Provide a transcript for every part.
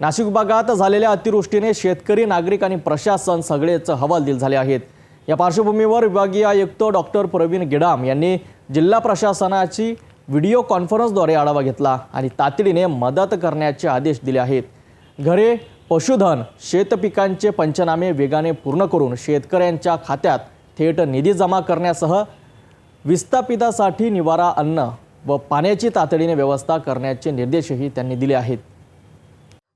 नाशिक विभागात झालेल्या अतिवृष्टीने शेतकरी नागरिक आणि प्रशासन सगळेच हवालदिल झाले आहेत. या पार्श्वभूमीवर विभागीय आयुक्त डॉक्टर प्रवीण गेडाम यांनी जिल्हा प्रशासनाची व्हिडिओ कॉन्फरन्सद्वारे आढावा घेतला आणि तातडीने मदत करण्याचे आदेश दिले आहेत. घरे पशुधन शेतपिकांचे पंचनामे वेगाने पूर्ण करून शेतकऱ्यांच्या खात्यात थेट निधी जमा करण्यासह विस्थापितासाठी निवारा अन्न व पाण्याची तातडीने व्यवस्था करण्याचे निर्देशही त्यांनी दिले आहेत.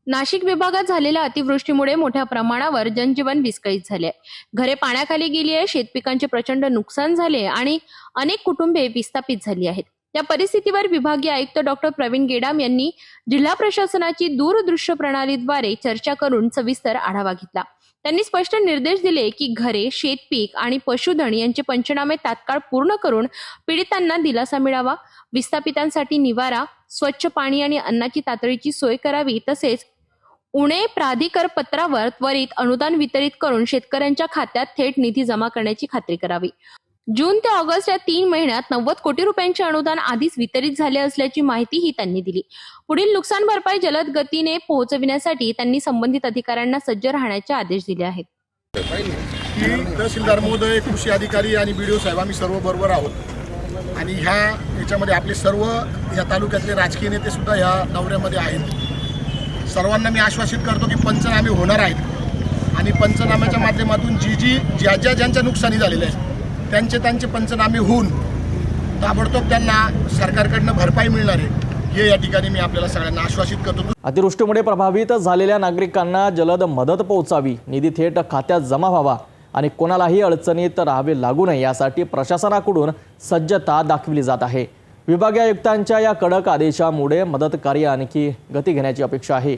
नाशिक विभागात झालेल्या अतिवृष्टीमुळे मोठ्या प्रमाणावर जनजीवन विस्कळीत झाले. आहे. घरे पाण्याखाली गेली आहे शेतपिकांचे प्रचंड नुकसान झाले आणि अनेक कुटुंबे विस्थापित झाली आहेत. या परिस्थितीवर विभागीय आयुक्त डॉक्टर प्रवीण गेडाम यांनी जिल्हा प्रशासनाची दूरदृश्य प्रणालीद्वारे चर्चा करून सविस्तर आढावा घेतला. त्यांनी स्पष्ट निर्देश दिले की घरे शेतपीक आणि पशुधन यांचे पंचनामे तात्काळ पूर्ण करून पीडितांना दिलासा मिळावा विस्थापितांसाठी निवारा स्वच्छ पाणी आणि अन्नाची तातडीची सोय करावी तसेच उणे प्राधिकर पत्रावर त्वरित अनुदान वितरित करून शेतकऱ्यांच्या खात्यात थेट निधी जमा करण्याची खात्री करावी. जून ते ऑगस्ट या तीन महिन्यात नव्वद कोटी रुपयांचे अनुदान आधीच वितरित झाले असल्याची माहितीही त्यांनी दिली. पुढील नुकसान भरपाई जलद गतीने पोहोचविण्यासाठी त्यांनी संबंधित अधिकाऱ्यांना सज्ज राहण्याचे आदेश दिले आहेत. तहसीलदार महोदय कृषी अधिकारी आणि बी डी ओ साहेब आम्ही सर्व बरोबर आहोत. आणि ह्या याच्यामध्ये आपले सर्व या तालुक्यातले राजकीय नेते सुद्धा ह्या दौऱ्यामध्ये आहेत. सर्वांना मी आश्वासित करतो की पंचनामे होणार आहेत. आणि पंचनाम्याच्या माध्यमातून जी जी ज्या ज्या ज्यांच्या नुकसानी झालेल्या आहेत त्यांचे त्यांचे पंचनामे होऊन ताबडतोब त्यांना सरकारकडनं भरपाई मिळणार आहे हे या ठिकाणी मी आपल्याला सगळ्यांना आश्वासित करतो. अतिवृष्टीमुळे प्रभावित झालेल्या नागरिकांना जलद मदत पोहोचावी निधी थेट खात्यात जमा व्हावा आणि कोणालाही अडचणीत राहावे लागू नये यासाठी प्रशासनाकडून सज्जता दाखविली जात आहे. विभागीय आयुक्तांच्या या कडक आदेशामुळे मदत कार्य आणखी गती घेण्याची अपेक्षा आहे.